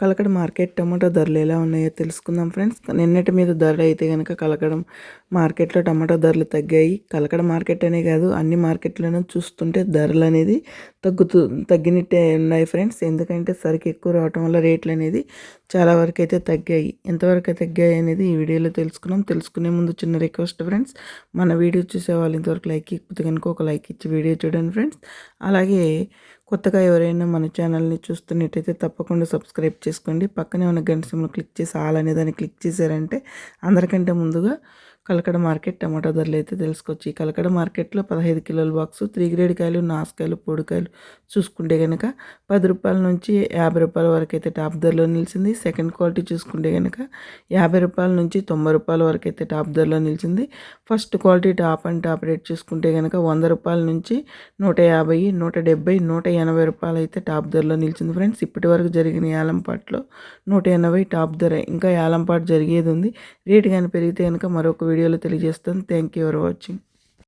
Kalakada market tomato ధరలు ఎలా ఉన్నాయో తెలుసుకుందాం ఫ్రెండ్స్. నిన్నటి మీద ధరలు అయితే కనుక కలకడ మార్కెట్లో టమాటో ధరలు తగ్గాయి. కలకడ మార్కెట్ అనే కాదు అన్ని మార్కెట్లను చూస్తుంటే ధరలు అనేది తగ్గుతూ తగ్గినట్టే ఉన్నాయి ఫ్రెండ్స్. ఎందుకంటే సరికి ఎక్కువ రావటం వల్ల రేట్లు అనేది చాలా వరకు అయితే తగ్గాయి. ఎంతవరకు తగ్గాయి అనేది ఈ వీడియోలో తెలుసుకున్నాం. తెలుసుకునే ముందు చిన్న రిక్వెస్ట్ ఫ్రెండ్స్ మన వీడియో చూసే వాళ్ళు ఇంతవరకు లైక్ ఇకపోతే కనుక ఒక లైక్ ఇచ్చి వీడియో చూడండి ఫ్రెండ్స్. అలాగే కొత్తగా ఎవరైనా మన ఛానల్ని చూస్తున్నట్టయితే తప్పకుండా సబ్స్క్రైబ్ చేసుకోండి. పక్కనే ఉన్న గంట సిమ్లో క్లిక్ చేసి ఆల్ అనే దాన్ని క్లిక్ చేశారంటే అందరికంటే ముందుగా కలకడ మార్కెట్ టమాటా ధరలు అయితే తెలుసుకోవచ్చు. ఈ కలకడ మార్కెట్లో పదహైదు కిలోల బాక్సు త్రీ గ్రేడ్ కాయలు నాసుకాయలు పొడికాయలు చూసుకుంటే కనుక పది రూపాయల నుంచి యాభై రూపాయల వరకు అయితే టాప్ ధరలో నిలిచింది. సెకండ్ క్వాలిటీ చూసుకుంటే కనుక యాభై రూపాయల నుంచి తొంభై రూపాయల వరకు అయితే టాప్ ధరలో నిలిచింది. First quality top and top rate చూసుకుంటే కనుక వంద రూపాయల నుంచి నూట యాభై నూట డెబ్బై నూట ఎనభై రూపాయలు అయితే టాప్ ధరలో నిలిచింది ఫ్రెండ్స్. ఇప్పటి వరకు జరిగిన యాలంపాట్లో నూట ఎనభై టాప్ ధర. ఇంకా యాలంపాటు జరిగేది ఉంది. రేటు కానీ పెరిగితే కనుక మరొక వీడియోలో తెలియజేస్తాను. Thank you for watching.